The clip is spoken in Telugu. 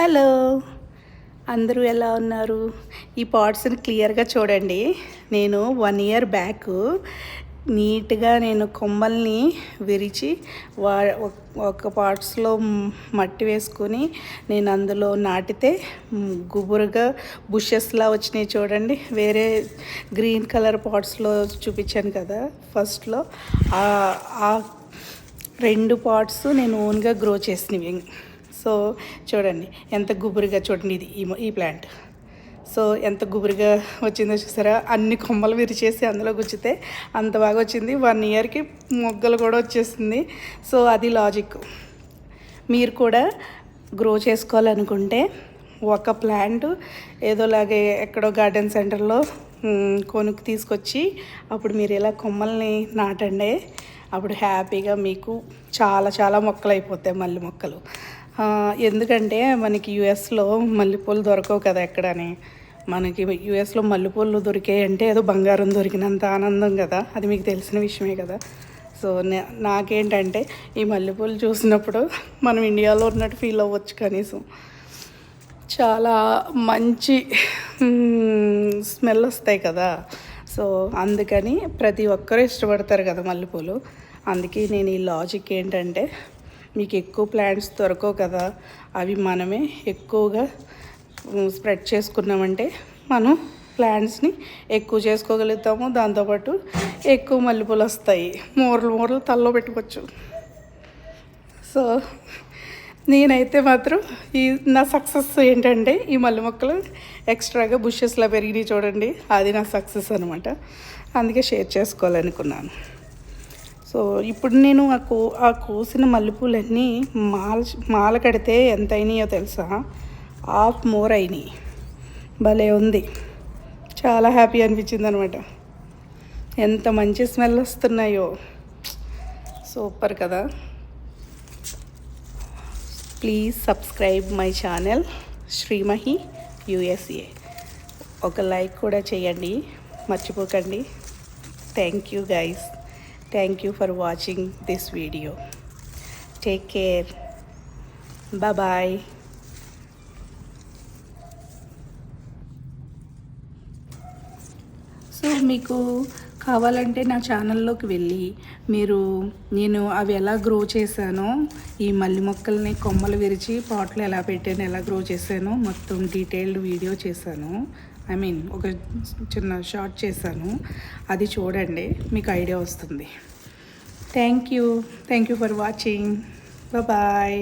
హలో. అందరూ ఎలా ఉన్నారు? ఈ పాట్స్ని క్లియర్గా చూడండి. నేను వన్ ఇయర్ బ్యాక్ నీట్గా నేను కొమ్మల్ని విరిచి వా ఒక పార్ట్స్లో మట్టి వేసుకొని నేను అందులో నాటితే గుబురుగా బుషెస్లా వచ్చినాయి చూడండి. వేరే గ్రీన్ కలర్ పాట్స్లో చూపించాను కదా ఫస్ట్లో. ఆ- ఆ రెండు పాట్స్ నేను ఓన్గా గ్రో చేసినవి. సో చూడండి ఎంత గుబురుగా చూడండి ఇది ఈ ఈ ప్లాంట్. సో ఎంత గుబురుగా వచ్చిందో చూసారా? అన్ని కొమ్మలు విరిచేసి అందులో గుచ్చితే అంత బాగా వచ్చింది. వన్ ఇయర్కి మొగ్గలు కూడా వచ్చేసింది. సో అది లాజిక్. మీరు కూడా గ్రో చేసుకోవాలనుకుంటే ఒక ప్లాంట్ ఏదోలాగే ఎక్కడో గార్డెన్ సెంటర్లో కొనుక్కు తీసుకొచ్చి అప్పుడు మీరు ఇలా కొమ్మల్ని నాటండి అప్పుడు హ్యాపీగా మీకు చాలా చాలా మొక్కలు అయిపోతాయి మల్లె మొక్కలు. ఎందుకంటే మనకి యుఎస్లో మల్లెపూలు దొరకవు కదా ఎక్కడని. మనకి యుఎస్లో మల్లెపూలు దొరికాయి అంటే ఏదో బంగారం దొరికినంత ఆనందం కదా. అది మీకు తెలిసిన విషయమే కదా. సో నాకేంటంటే ఈ మల్లెపూలు చూసినప్పుడు మనం ఇండియాలో ఉన్నట్టు ఫీల్ అవ్వచ్చు కనీసం. చాలా మంచి స్మెల్ వస్తాయి కదా. సో అందుకని ప్రతి ఒక్కరూ ఇష్టపడతారు కదా మల్లెపూలు. అందుకే నేను ఈ లాజిక్ ఏంటంటే మీకు ఎక్కువ ప్లాంట్స్ దొరకవు కదా అవి మనమే ఎక్కువగా స్ప్రెడ్ చేసుకున్నామంటే మనం ప్లాంట్స్ని ఎక్కువ చేసుకోగలుగుతాము. దాంతోపాటు ఎక్కువ మల్లెపూలు వస్తాయి. మూరలు మూరలు తల్లో పెట్టుకోవచ్చు. సో నేనైతే మాత్రం ఈ నా సక్సెస్ ఏంటంటే ఈ మల్లె మొక్కలు ఎక్స్ట్రాగా బుషెస్లా పెరిగినాయి చూడండి. అది నా సక్సెస్ అనమాట అందుకే షేర్ చేసుకోవాలనుకున్నాను. సో ఇప్పుడు నేను ఆ కో ఆ కోసిన మల్లెపూలన్నీ మాల మాల కడితే ఎంత అయినాయో తెలుసా? హాఫ్ మోర్ అయినాయి. భలే ఉంది. చాలా హ్యాపీ అనిపించింది అనమాట ఎంత మంచి స్మెల్ వస్తున్నాయో. సూపర్ కదా? Please subscribe my channel Srimahi USA. ఒక లైక్ కూడా చేయండి. మర్చిపోకండి. Thank you guys. Thank you for watching this video. Take care. Bye-bye. So, Miku. కావాలంటే నా ఛానల్లోకి వెళ్ళి మీరు నేను అవి ఎలా గ్రో చేశానో ఈ మల్లి మొక్కల్ని కొమ్మలు విరిచి పాట్లు ఎలా పెట్టాను ఎలా గ్రో చేశానో మొత్తం డీటెయిల్డ్ వీడియో చేశాను. ఐ మీన్ ఒక చిన్న షార్ట్ చేశాను. అది చూడండి మీకు ఐడియా వస్తుంది. Thank you thank you for watching bye